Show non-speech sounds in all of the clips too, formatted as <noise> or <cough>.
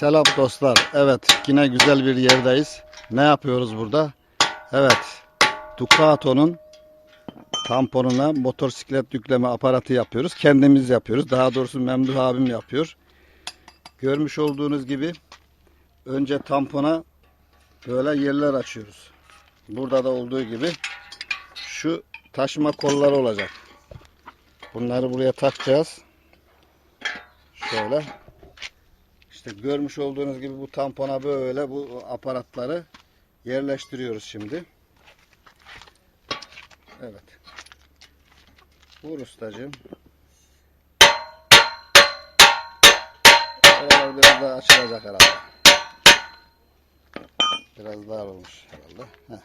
Selam dostlar. Evet yine güzel bir yerdeyiz. Ne yapıyoruz burada? Evet Ducato'nun tamponuna motosiklet yükleme aparatı yapıyoruz. Kendimiz yapıyoruz. Daha doğrusu Memduh abim yapıyor. Görmüş olduğunuz gibi önce tampona böyle yerler açıyoruz. Burada da olduğu gibi şu taşıma kolları olacak. Bunları buraya takacağız. Şöyle. İşte görmüş olduğunuz gibi bu tampona böyle bu aparatları yerleştiriyoruz şimdi. Evet. Vur ustacığım. Oralar biraz daha açılacak herhalde. Biraz daha olmuş herhalde. Heh.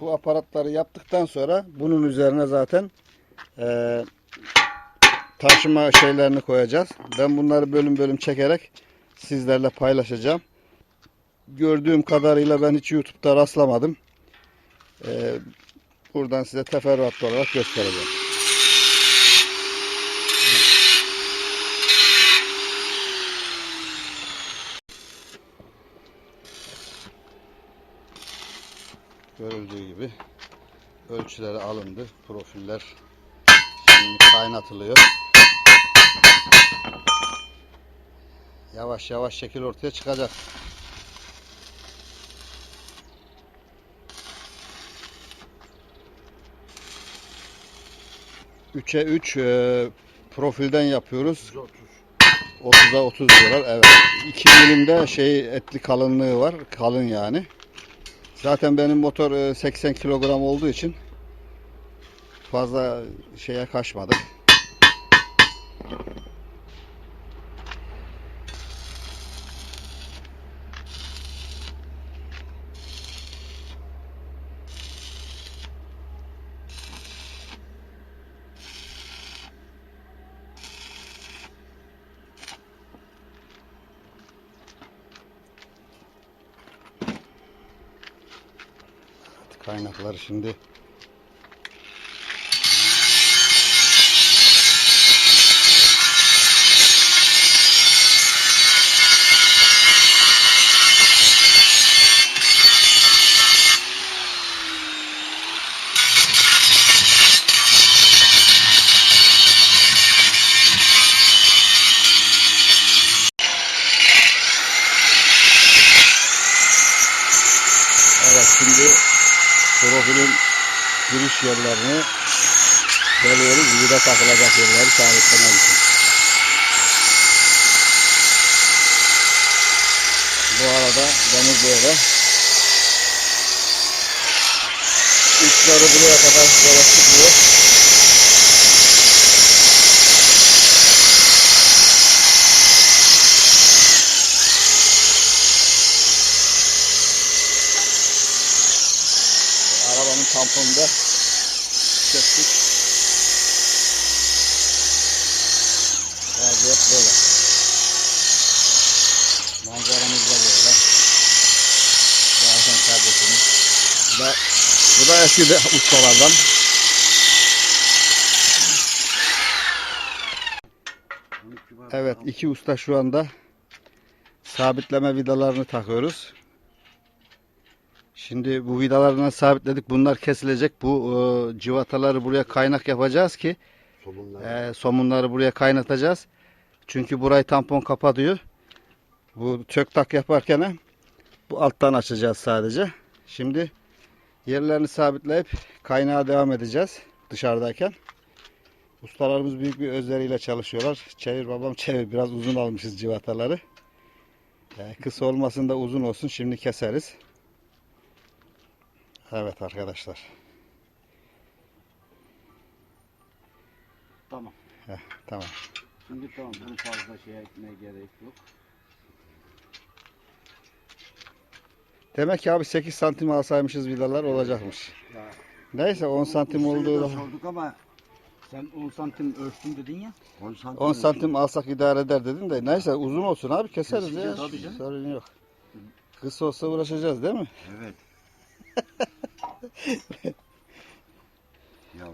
Bu aparatları yaptıktan sonra bunun üzerine zaten eee taşıma şeylerini koyacağız. Ben bunları bölüm bölüm çekerek sizlerle paylaşacağım. Gördüğüm kadarıyla ben hiç YouTube'da rastlamadım. Ee, buradan size teferruatlı olarak göstereceğim. Görüldüğü gibi ölçüleri alındı. Profiller şimdi kaynatılıyor. Yavaş yavaş şekil ortaya çıkacak. Üçe 3 profilden yapıyoruz. 30'a 30 diyorlar. Evet. 2 milimde şey etli kalınlığı var. Kalın yani. Zaten benim motor e, 80 kilogram olduğu için fazla şeye kaçmadık. Kaynakları şimdi profilin giriş yerlerini bölüyoruz. Vida takılacak yerleri sabitlemek için. Bu arada deniz böyle. Uçları buraya kadar yola çıkıyor. Tamponunda çöktük. Vaziyet böyle. Manzaramız da böyle. Zaten kardeşimiz. Bu da, bu da eski de ustalardan. Evet iki usta şu anda sabitleme vidalarını takıyoruz. Şimdi bu vidalarını sabitledik. Bunlar kesilecek. Bu e, civataları buraya kaynak yapacağız ki e, somunları buraya kaynatacağız. Çünkü burayı tampon kapatıyor. Bu tök tak yaparken bu alttan açacağız sadece. Şimdi yerlerini sabitleyip kaynağa devam edeceğiz dışarıdayken. Ustalarımız büyük bir özveriyle çalışıyorlar. Çevir babam çevir. Biraz uzun almışız civataları. E, kısa olmasın da uzun olsun. Şimdi keseriz. Evet arkadaşlar. Tamam. Heh, tamam. Şimdi tamam bunu fazla şey etmeye gerek yok. Demek ki abi 8 santim alsaymışız vidalar olacakmış. Ya, Neyse 10 santim ustaya olduğu da da sorduk ama sen 10 santim ölçtün dedin ya. 10 santim. 10 santim alsak idare eder dedin de neyse uzun olsun abi keseriz ya. Keseceğiz tabii canım. Sorun yok. Kısa olsa uğraşacağız değil mi? Evet.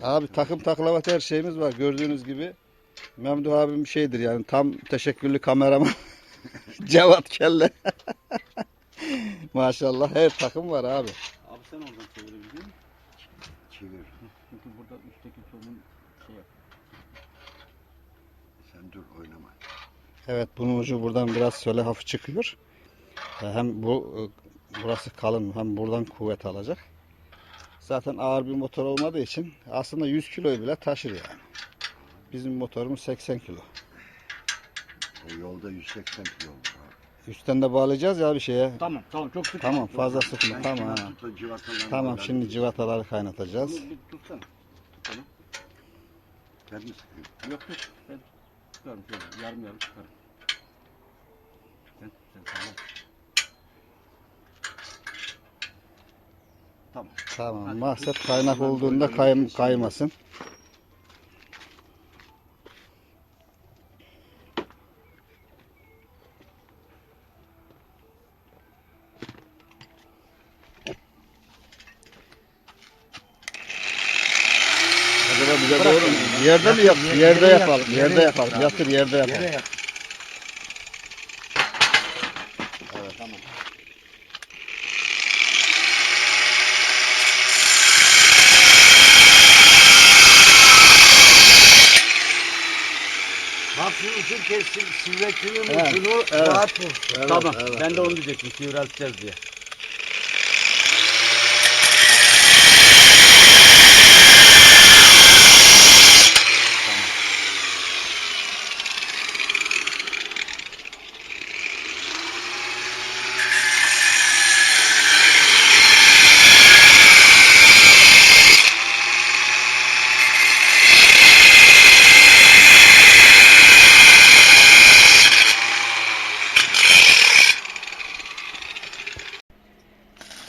Abi takım taklavat her şeyimiz var. Gördüğünüz gibi Memduh abim şeydir yani tam teşekkürlü kameraman. <laughs> Cevat Kelle. <laughs> Maşallah her takım var abi. Abi sen oradan çevirebildin mi? Çevir. Çünkü burada üstteki somun şey yap. Sen dur oynama. Evet bunun ucu buradan biraz şöyle hafif çıkıyor. E, Hem bu e, burası kalın hem buradan kuvvet alacak. Zaten ağır bir motor olmadığı için aslında 100 kiloyu bile taşır yani. Bizim motorumuz 80 kilo. O yolda 180 kilo oldu abi. Üstten de bağlayacağız ya bir şeye. Tamam tamam çok sık. Tamam fazla sıkma tamam. ha. tut da civatalarını Tamam böyle şimdi al. civataları kaynatacağız. Bunu bir tutsana. Ben mi sıkıyorum? Yok yok. Ben çıkarım şöyle. Yarım yarım çıkarım. Sen, sen tamam. Tamam. Tamam Hadi. mahset kaynak olduğunda kay, kaymasın. Acaba bize doğru mu? Yerde mi yap? Yerde yapalım. Yerde yap yapalım. Yatır yerde yapalım. Yere yap. Tamam. Ucun kessin, sivretinin ucunu evet. rahat bulsun. Evet, tamam. evet, ben de evet. onu diyecektim. Sivrilteceğiz diye.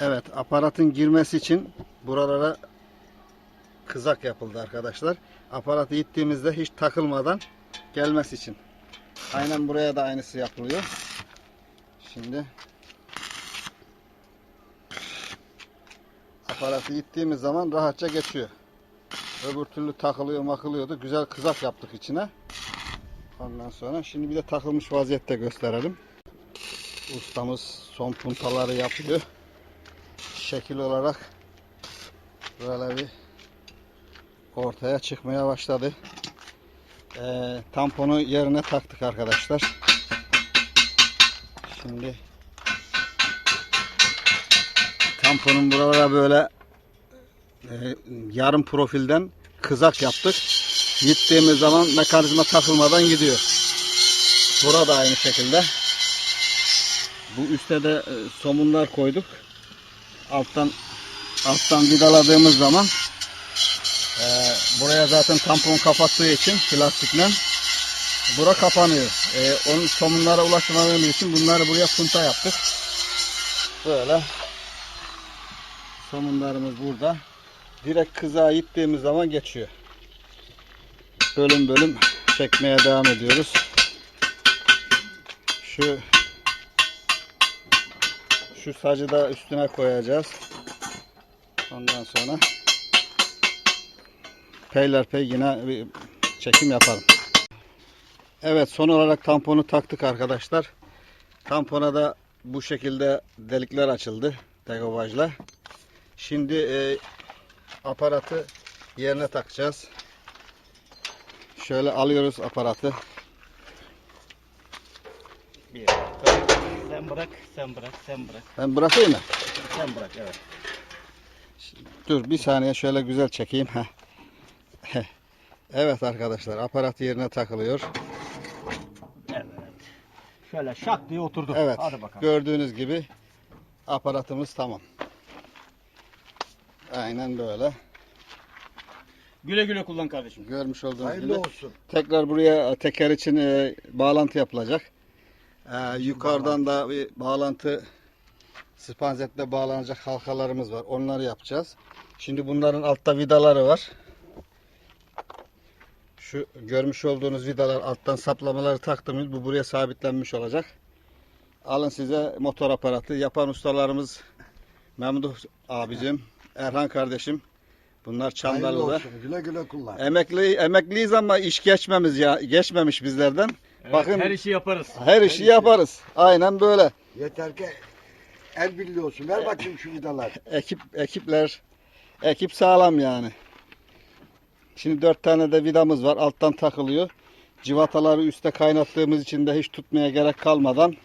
Evet aparatın girmesi için buralara kızak yapıldı arkadaşlar. Aparatı ittiğimizde hiç takılmadan gelmesi için. Aynen buraya da aynısı yapılıyor. Şimdi aparatı ittiğimiz zaman rahatça geçiyor. Öbür türlü takılıyor makılıyordu. Güzel kızak yaptık içine. Ondan sonra şimdi bir de takılmış vaziyette gösterelim. Ustamız son puntaları yapıyor şekil olarak böyle bir ortaya çıkmaya başladı. Ee, tamponu yerine taktık arkadaşlar. Şimdi tamponun buralara böyle e, yarım profilden kızak yaptık. Gittiğimiz zaman mekanizma takılmadan gidiyor. Burada aynı şekilde. Bu üstte de e, somunlar koyduk alttan alttan vidaladığımız zaman e, buraya zaten tampon kapattığı için plastikle bura kapanıyor. E, onun somunlara ulaşmadığımız için bunları buraya punta yaptık. Böyle somunlarımız burada. Direkt kızağa gittiğimiz zaman geçiyor. Bölüm bölüm çekmeye devam ediyoruz. Şu şu sacı da üstüne koyacağız. Ondan sonra peylerpey yine bir çekim yaparım. Evet son olarak tamponu taktık arkadaşlar. Tampona da bu şekilde delikler açıldı degobajla. Şimdi e, aparatı yerine takacağız. Şöyle alıyoruz aparatı. Bir Sen bırak, sen bırak, sen bırak. Ben bırakayım mı? Sen bırak evet. Dur bir saniye şöyle güzel çekeyim. Heh. <laughs> evet arkadaşlar aparat yerine takılıyor. Evet. Şöyle şak diye oturdu. Evet Hadi bakalım. gördüğünüz gibi aparatımız tamam. Aynen böyle. Güle güle kullan kardeşim. Görmüş olduğunuz Hayırlı gibi. olsun. Tekrar buraya teker için e, bağlantı yapılacak. E, yukarıdan da bir bağlantı spanzetle bağlanacak halkalarımız var. Onları yapacağız. Şimdi bunların altta vidaları var. Şu görmüş olduğunuz vidalar alttan saplamaları taktığımız bu buraya sabitlenmiş olacak. Alın size motor aparatı. Yapan ustalarımız Memduh abicim, Erhan kardeşim Bunlar Çandarlı'da. Güle güle kullan. Emekli emekliyiz ama iş geçmemiz ya geçmemiş bizlerden. Bakın her işi yaparız. her işi yaparız. Aynen böyle. Yeter ki el birliği olsun. Ver bakayım şu vidalar. <laughs> Ekip ekipler ekip sağlam yani. Şimdi dört tane de vidamız var. Alttan takılıyor. Civataları üstte kaynattığımız için de hiç tutmaya gerek kalmadan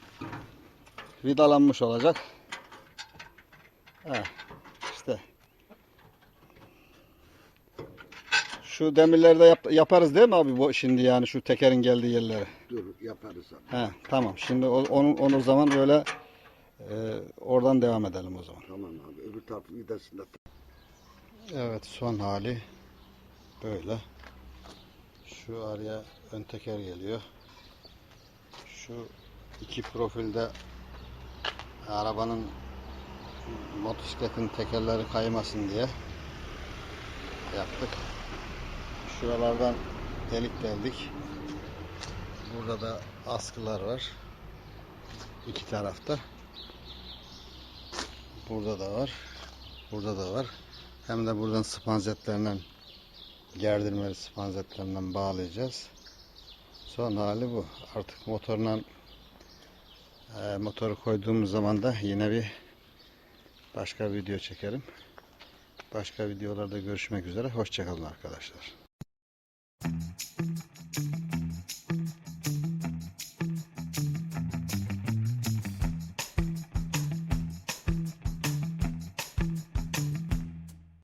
vidalanmış olacak. Ha, işte. Şu demirleri de yap- yaparız değil mi abi bu şimdi yani şu tekerin geldiği yerlere? Dur yaparız abi. He, tamam. Şimdi o- onu, onu zaman öyle e, oradan devam edelim o zaman. Tamam abi. Öbür tarafın vidasında. Evet son hali böyle. Şu araya ön teker geliyor. Şu iki profilde arabanın motosikletin tekerleri kaymasın diye yaptık. Şuralardan delik deldik. Burada da askılar var. İki tarafta. Burada da var. Burada da var. Hem de buradan spanzetlerinden gerdirmeli spanzetlerinden bağlayacağız. Son hali bu. Artık motorla e, motoru koyduğumuz zaman da yine bir başka video çekerim. Başka videolarda görüşmek üzere. Hoşçakalın arkadaşlar. Mm-hmm.